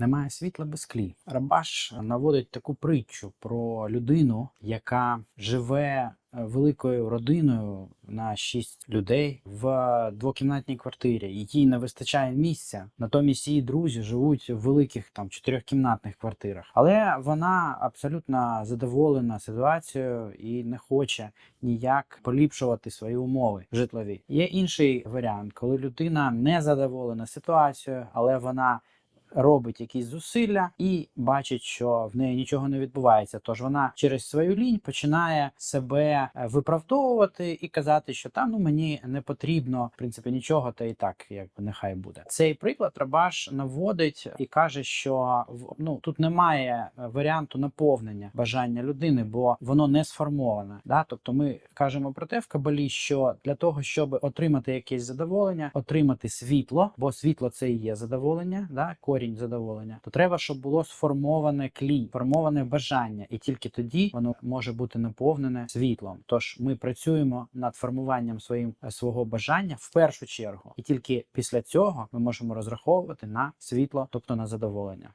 Немає світла без клі. Рабаш наводить таку притчу про людину, яка живе е, великою родиною на шість людей в двокімнатній квартирі. Їй не вистачає місця. Натомість її друзі живуть в великих там чотирьохкімнатних квартирах. Але вона абсолютно задоволена ситуацією і не хоче ніяк поліпшувати свої умови житлові. Є інший варіант, коли людина не задоволена ситуацією, але вона робить якісь зусилля і бачить, що в неї нічого не відбувається. Тож вона через свою лінь починає себе е, виправдовувати і казати, що там ну мені не потрібно в принципі нічого, та і так якби нехай буде. Цей приклад Рабаш наводить і каже, що ну тут немає е, варіанту наповнення бажання людини, бо воно не сформоване. Да? Тобто ми кажемо про те в кабалі, що для того, щоб отримати якесь задоволення, отримати світло, бо світло це і є задоволення, да? Корінь задоволення, то треба, щоб було сформоване клій, сформоване бажання, і тільки тоді воно може бути наповнене світлом. Тож ми працюємо над формуванням своїм е, свого бажання в першу чергу, і тільки після цього ми можемо розраховувати на світло, тобто на задоволення.